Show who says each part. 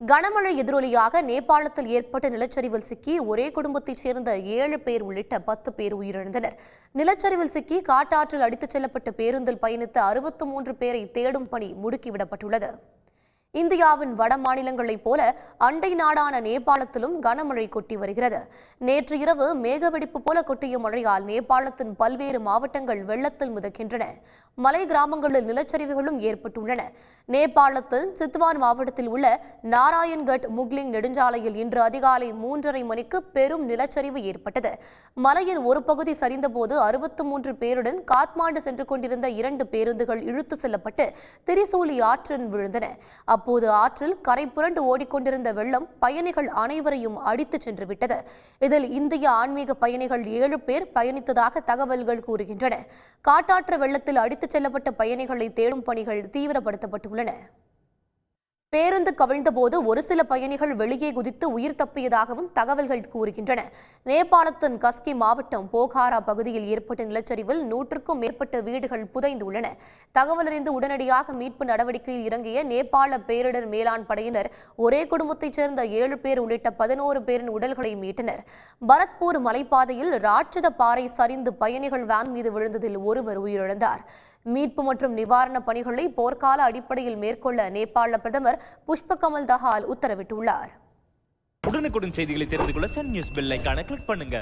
Speaker 1: கனமழை எதிரொலியாக நேபாளத்தில் ஏற்பட்ட நிலச்சரிவில் சிக்கி ஒரே குடும்பத்தைச் சேர்ந்த ஏழு பேர் உள்ளிட்ட பத்து பேர் உயிரிழந்தனர். நிலச்சரிவில் சிக்கி காட்டாற்றில் அடித்துச் செல்லப்பட்ட பேருந்தில் பயணித்த அறுபத்து மூன்று பேரை தேடும் பணி முடுக்கிவிடப்பட்டுள்ளது. இந்தியாவின் வட மாநிலங்களைப் போல அண்டை நாடான நேபாளத்திலும் கனமழை கொட்டி வருகிறது. நேற்று இரவு மேகவெடிப்பு போல கொட்டிய மழையால் நேபாளத்தின் பல்வேறு மாவட்டங்கள் வெள்ளத்தில் மிதக்கின்றன. மலை கிராமங்களில் நிலச்சரிவுகளும் ஏற்பட்டுள்ளன. நேபாளத்தின் சித்வான் மாவட்டத்தில் உள்ள நாராயண்கட் முக்லிங் நெடுஞ்சாலையில் இன்று அதிகாலை மூன்றரை மணிக்கு பெரும் நிலச்சரிவு ஏற்பட்டது. மலையின் ஒரு பகுதி சரிந்தபோது அறுபத்து மூன்று பேருடன் காத்மாண்டு சென்று கொண்டிருந்த இரண்டு பேருந்துகள் இழுத்து செல்லப்பட்டு திரிசூலி ஆற்றில் விழுந்தன. அப்போது ஆற்றில் கரை புரண்டு ஓடிக்கொண்டிருந்த வெள்ளம் பயணிகள் அனைவரையும் அடித்துச் சென்று விட்டது இதில் இந்திய ஆன்மீக பயணிகள் ஏழு பேர் பயணித்ததாக தகவல்கள் கூறுகின்றன. காட்டாற்று வெள்ளத்தில் அடித்துச் செல்லப்பட்ட பயணிகளை தேடும் பணிகள் தீவிரப்படுத்தப்பட்டுள்ளன. பேருந்து கவிழ்ந்தபோது ஒரு சில பயணிகள் வெளியே குதித்து உயிர் தப்பியதாகவும் தகவல்கள் கூறுகின்றன. நேபாளத்தின் கஸ்கி மாவட்டம் போகாரா பகுதியில் ஏற்பட்ட நிலச்சரிவில் நூற்றுக்கும் மேற்பட்ட வீடுகள் புதைந்துள்ளன. தகவலறிந்து உடனடியாக மீட்பு நடவடிக்கையில் இறங்கிய நேபாள பேரிடர் மேலாண் படையினர் ஒரே குடும்பத்தைச் சேர்ந்த ஏழு பேர் உள்ளிட்ட பதினோரு பேரின் உடல்களை மீட்டனர். பரத்பூர் மலைப்பாதையில் ராட்சத பாறை சரிந்து பயணிகள் வேன் மீது விழுந்ததில் ஒருவர் உயிரிழந்தார். மீட்பு மற்றும் நிவாரணப் பணிகளை போர்க்கால அடிப்படையில் மேற்கொள்ள நேபாள பிரதமர் புஷ்பகமல் தஹால் உத்தரவிட்டுள்ளார்.
Speaker 2: உடனுக்குடன் செய்திகளை தெரிந்து கொள்ள சன் நியூஸ் பெல் ஐகானை கிளிக் பண்ணுங்க.